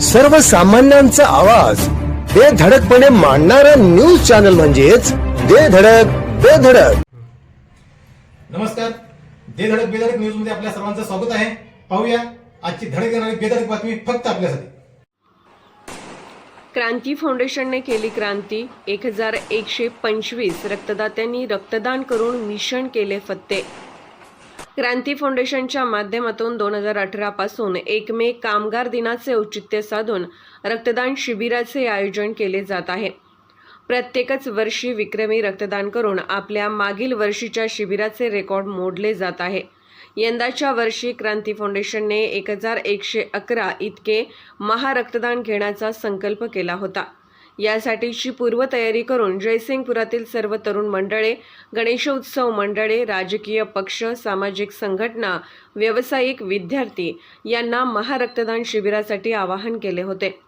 सर्वसामान्यांचा आवाज. बेधडकपणे मांडणारा न्यूज चॅनल म्हणजेच बेधडक बेधडक नमस्कार. दे धडक बेधडक न्यूजमध्ये आपल्या सर्वांचं स्वागत आहे. पाहूया आजची धडक येणारी बेधडक बातमी फक्त आपल्यासाठी. क्रांती फाउंडेशनने केली क्रांती. एक हजार एकशे पंचवीस रक्तदात्यांनी रक्तदान करून मिशन केले फत्ते. क्रांती फाउंडेशनच्या माध्यमातून दोन हजार अठरापासून एक मे कामगार दिनाचे औचित्य साधून रक्तदान शिबिराचे आयोजन केले जात आहे. प्रत्येकच वर्षी विक्रमी रक्तदान करून आपल्या मागील वर्षीच्या शिबिराचे रेकॉर्ड मोडले जात आहे. यंदाच्या वर्षी क्रांती फाउंडेशनने एक हजार एकशे अकरा इतके महारक्तदान घेण्याचा संकल्प केला होता. यासाठीची पूर्वतयारी करून जयसिंगपुरातील सर्व तरुण मंडळे गणेशोत्सव मंडळे राजकीय पक्ष सामाजिक संघटना व्यावसायिक विद्यार्थी यांना महारक्तदान शिबिरासाठी आवाहन केले होते.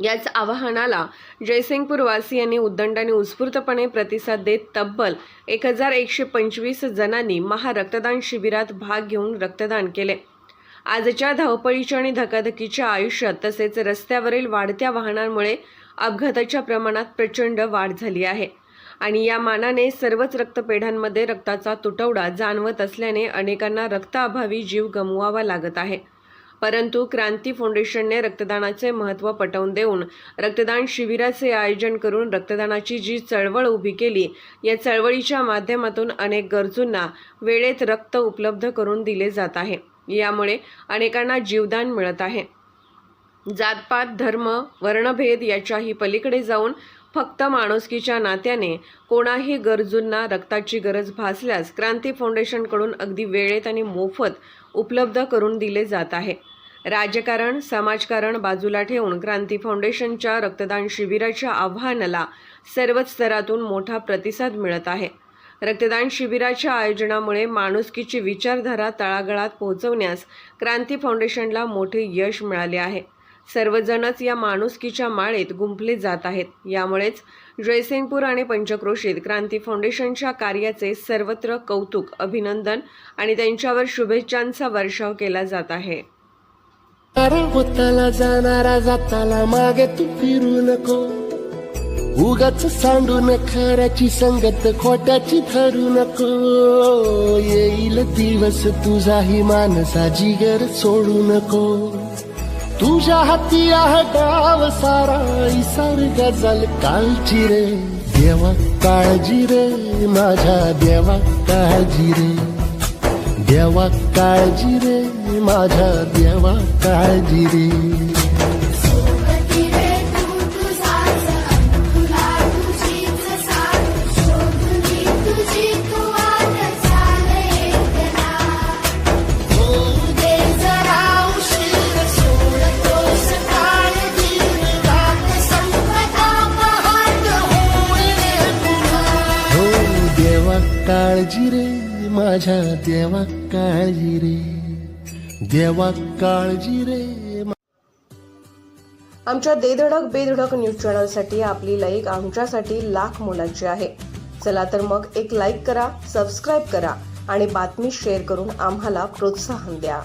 याच आवाहनाला जयसिंगपूर वासियांनी उद्दंड आणि उत्स्फूर्तपणे प्रतिसाद देत तब्बल एक हजार एकशे पंचवीस जणांनी महारक्तदान शिबिरात भाग घेऊन रक्तदान केले. आजच्या धावपळीच्या आणि धकाधकीच्या आयुष्यात तसेच रस्त्यावरील वाढत्या वाहनांमुळे अपघाताच्या प्रमाणात प्रचंड वाढ झाली आहे. आणि या मानाने सर्वच रक्तपेढ्यांमध्ये रक्ताचा तुटवडा जाणवत असल्याने अनेकांना रक्ताअभावी जीव गमवावा लागत आहे. परंतु क्रांती फाउंडेशनने रक्तदानाचे महत्त्व पटवून देऊन रक्तदान शिबिराचे आयोजन करून रक्तदानाची जी चळवळ उभी केली या चळवळीच्या माध्यमातून अनेक गरजूंना वेळेत रक्त उपलब्ध करून दिले जात आहे. यामुळे अनेकांना जीवदान मिळत आहे. जातपात धर्म वर्णभेद याच्याही पलीकडे जाऊन फक्त माणुसकीच्या नात्याने कोणाही गरजूंना रक्ताची गरज भासल्यास क्रांती फाउंडेशनकडून अगदी वेळेत आणि मोफत उपलब्ध करून दिले जात आहे. राजकारण समाजकारण बाजूला ठेवून क्रांती फाउंडेशनच्या रक्तदान शिबिराच्या आव्हानाला सर्वच स्तरातून मोठा प्रतिसाद मिळत आहे. रक्तदान शिबिराच्या आयोजनामुळे माणुसकीची विचारधारा तळागळात पोहोचवण्यास क्रांती फाउंडेशनला मोठे यश मिळाले आहे. सर्वजणच या माणुसकीच्या माळेत गुंफले जात आहेत. यामुळेच जयसिंगपूर आणि पंचक्रोशीत क्रांती फाउंडेशनच्या कार्याचे सर्वत्र कौतुक अभिनंदन आणि त्यांच्यावर शुभेच्छांचा वर्षाव केला जात आहे. होताला जाणारा जाताला मागे तू फिरू नको. उगाच सांडून खऱ्याची संगत खोट्याची ठरू नको. येईल दिवस तुझाही मानसा जिगर सोडू नको. तुझ्या हाती आहे डाव सारा इसार गजल कालची रे. देवा काळजी रे माझ्या देवा काळजी रे. देवा काळजी रे माझ्या देवा काळजी रे. काळजी रे माझ्या देवा काळजी रे. देवा काळजी रे आमच्या देधडक बेधडक न्यूज चॅनलसाठी आपली लाईक आमच्यासाठी लाख मोलाची आहे. चला तर मग एक लाईक करा सबस्क्राईब करा आणि बातमी शेअर करून आम्हाला प्रोत्साहन द्या.